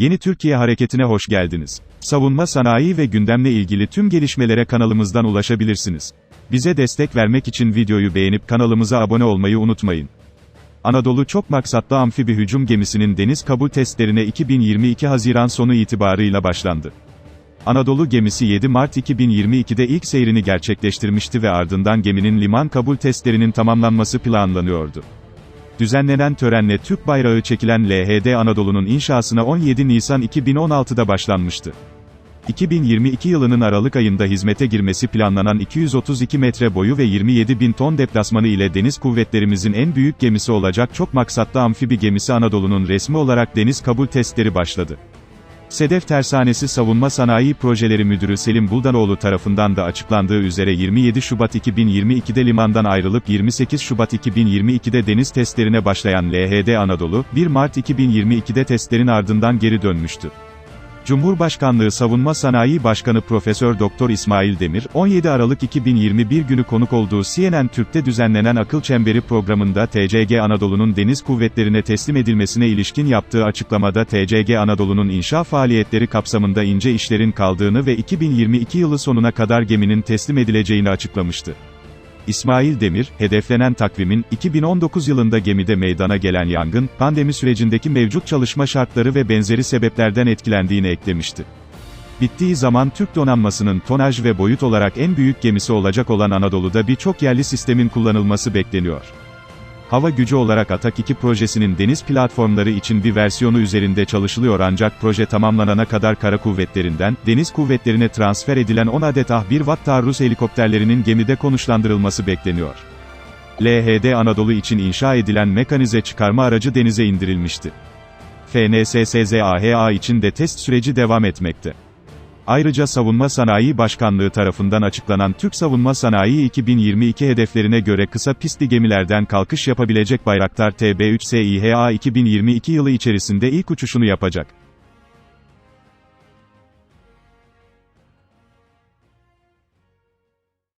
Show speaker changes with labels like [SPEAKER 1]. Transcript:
[SPEAKER 1] Yeni Türkiye Hareketi'ne hoş geldiniz. Savunma sanayi ve gündemle ilgili tüm gelişmelere kanalımızdan ulaşabilirsiniz. Bize destek vermek için videoyu beğenip kanalımıza abone olmayı unutmayın. Anadolu Çok Maksatlı Amfibi Hücum Gemisi'nin deniz kabul testlerine 2022 Haziran sonu itibarıyla başlandı. Anadolu gemisi 7 Mart 2022'de ilk seyrini gerçekleştirmişti ve ardından geminin liman kabul testlerinin tamamlanması planlanıyordu. Düzenlenen törenle Türk bayrağı çekilen LHD Anadolu'nun inşasına 17 Nisan 2016'da başlanmıştı. 2022 yılının Aralık ayında hizmete girmesi planlanan 232 metre boyu ve 27 bin ton deplasmanı ile deniz kuvvetlerimizin en büyük gemisi olacak çok maksatlı amfibi gemisi Anadolu'nun resmi olarak deniz kabul testleri başladı. Sedef Tersanesi Savunma Sanayi Projeleri Müdürü Selim Buldanoğlu tarafından da açıklandığı üzere 27 Şubat 2022'de limandan ayrılıp 28 Şubat 2022'de deniz testlerine başlayan LHD Anadolu, 1 Mart 2022'de testlerin ardından geri dönmüştü. Cumhurbaşkanlığı Savunma Sanayi Başkanı Profesör Doktor İsmail Demir, 17 Aralık 2021 günü konuk olduğu CNN Türk'te düzenlenen Akıl Çemberi programında TCG Anadolu'nun deniz kuvvetlerine teslim edilmesine ilişkin yaptığı açıklamada TCG Anadolu'nun inşa faaliyetleri kapsamında ince işlerin kaldığını ve 2022 yılı sonuna kadar geminin teslim edileceğini açıklamıştı. İsmail Demir, hedeflenen takvimin, 2019 yılında gemide meydana gelen yangın, pandemi sürecindeki mevcut çalışma şartları ve benzeri sebeplerden etkilendiğini eklemişti. Bittiği zaman Türk donanmasının tonaj ve boyut olarak en büyük gemisi olacak olan Anadolu'da birçok yerli sistemin kullanılması bekleniyor. Hava gücü olarak Atak 2 projesinin deniz platformları için bir versiyonu üzerinde çalışılıyor ancak proje tamamlanana kadar kara kuvvetlerinden, deniz kuvvetlerine transfer edilen 10 adet Ah-1 Watt taarruz helikopterlerinin gemide konuşlandırılması bekleniyor. LHD Anadolu için inşa edilen mekanize çıkarma aracı denize indirilmişti. FNSSZAHA için de test süreci devam etmekte. Ayrıca Savunma Sanayi Başkanlığı tarafından açıklanan Türk Savunma Sanayi 2022 hedeflerine göre kısa pistli gemilerden kalkış yapabilecek Bayraktar TB3 SİHA 2022 yılı içerisinde ilk uçuşunu yapacak.